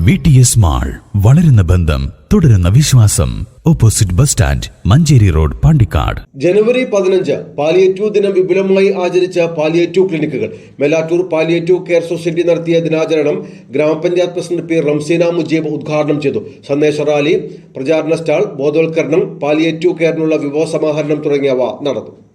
V T S mall വളരുന്ന ബന്ധം തുടരുന്ന വിശ്വാസം. Opposite bus stand Manjeri road Pandikkad. ജനുവരി പതിനഞ്ച് പാലിയേറ്റീവ് ദിനം വിപുലമായി ആചരിച്ച പാലിയേറ്റീവ് ക്ലിനിക്കുകൾ. മെലാറ്റൂർ പാലിയേറ്റീവ് കെയർ സൊസൈറ്റി നടത്തിയ ദിനാചരണം ഗ്രാമപഞ്ചായത്ത് പ്രസിഡന്റ് പി. റംസീന മുജീബ് ഉദ്ഘാടനം ചെയ്തു. സന്ദേശ റാലി പ്രചാരണ സ്റ്റാൾ ബോധവൽക്കരണം പാലിയേറ്റീവ് കെയറിനുള്ള വിഭവ സമാഹരണം തുടങ്ങിയവ നടന്നു.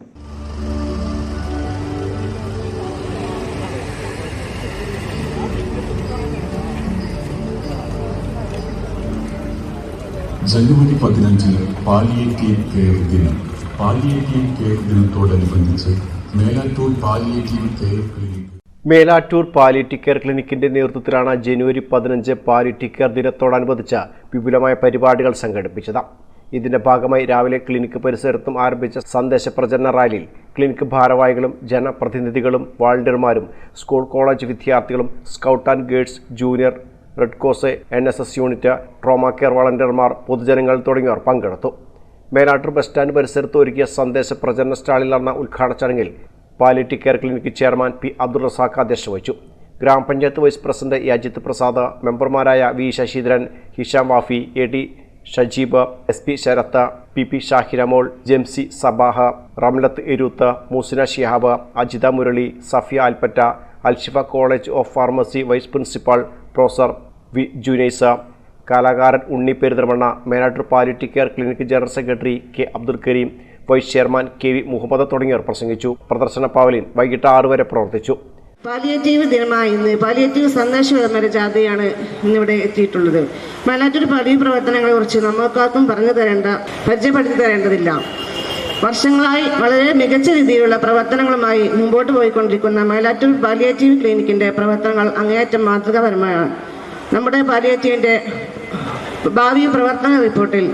ജനുവരി പതിനഞ്ചിന് പാലിയേറ്റീവ് കെയർ ദിനം. പാലിയേറ്റീവ് കെയർ ദിനത്തോടനുബന്ധിച്ച് Melattur palliative care clinic. Melattur palliative care ക്ലിനിക്കിന്റെ നേതൃത്വത്തിലാണ് ജനുവരി പതിനഞ്ച് പാലിയേറ്റീവ് കെയർ ദിനത്തോടനുബന്ധിച്ച് വിപുലമായ പരിപാടികൾ സംഘടിപ്പിച്ചത്. ഇതിന്റെ ഭാഗമായി രാവിലെ ക്ലിനിക്ക് പരിസരത്തും ആരംഭിച്ച സന്ദേശ പ്രചരണ റാലിയിൽ ക്ലിനിക്ക് ഭാരവാഹികളും ജനപ്രതിനിധികളും വാളണ്ടിയർമാരും സ്കൂൾ കോളേജ് വിദ്യാർത്ഥികളും scout and guides junior red cross N S S unit trauma care വളണ്ടിയർമാർ പൊതുജനങ്ങൾ തുടങ്ങിയവർ പങ്കെടുത്തു. മേലാട്ടൂർ ബസ് സ്റ്റാൻഡ് പരിസരത്ത് ഒരുക്കിയ സന്ദേശ പ്രചരണ സ്റ്റാളിൽ നടന്ന ഉദ്ഘാടന ചടങ്ങിൽ palliative care clinic chairman P Abdul Razak അധ്യക്ഷത വഹിച്ചു ഗ്രാമപഞ്ചായത്ത് വൈസ് പ്രസിഡന്റ് യാജിത്ത് പ്രസാദ് മെമ്പർമാരായ V Sasheendran Hisham Wafi A T Shajeeb S P Sarath P P Shahiramol Jemsy Sabaha Ramlath Eruth Moosina Shihab Ajitha Murali Safiya Alpatta Alshifa college of pharmacy vice principal professor V. Junaisa. കലാകാരൻ Unni Perunthamanna Menattur palliative care clinic general secretary K. Abdul Kareem vice chairman K. V. Muhammad തുടങ്ങിയവർ പ്രസംഗിച്ചു. പ്രദർശന പാവലിൽ വൈകിട്ട് ആറ് വരെ പ്രവർത്തിച്ചു. Palliative ദിനമായ ഇന്ന് പാലിയേറ്റീവ് സന്ദേശ വിതരണ ജാഥയാണ് ഇന്നിവിടെ എത്തിയിട്ടുള്ളത്. മലയാറ്റൂർ പാലിയ പ്രവർത്തനങ്ങളെ കുറിച്ച് നമ്മൾക്കാർക്കും പറഞ്ഞു തരേണ്ട പരിചയപ്പെടുത്തി തരേണ്ടതില്ല. വർഷങ്ങളായി വളരെ മികച്ച രീതിയിലുള്ള പ്രവർത്തനങ്ങളുമായി മുമ്പോട്ട് പോയിക്കൊണ്ടിരിക്കുന്ന മേലാറ്റൂർ പാലിയേറ്റീവ് ക്ലിനിക്കിന്റെ പ്രവർത്തനങ്ങൾ അങ്ങേയറ്റം മാതൃകാപരമാണ്. നമ്മുടെ പാലിയേറ്റീവിന്റെ ഭാവി പ്രവർത്തന റിപ്പോർട്ടിൽ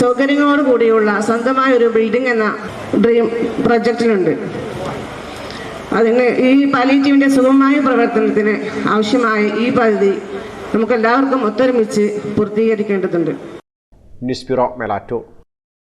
സൗകര്യങ്ങളോട് കൂടിയുള്ള സ്വന്തമായ ഒരു ബിൽഡിംഗ് എന്ന ഡ്രീം പ്രൊജക്റ്റിലുണ്ട് അതിന് ഈ പാലിയേറ്റീവിന്റെ സുഗമമായ പ്രവർത്തനത്തിന് ആവശ്യമായ ഈ പദ്ധതി നമുക്കെല്ലാവർക്കും ഒത്തൊരുമിച്ച് പൂർത്തീകരിക്കേണ്ടതുണ്ട്. News bureau Melattur.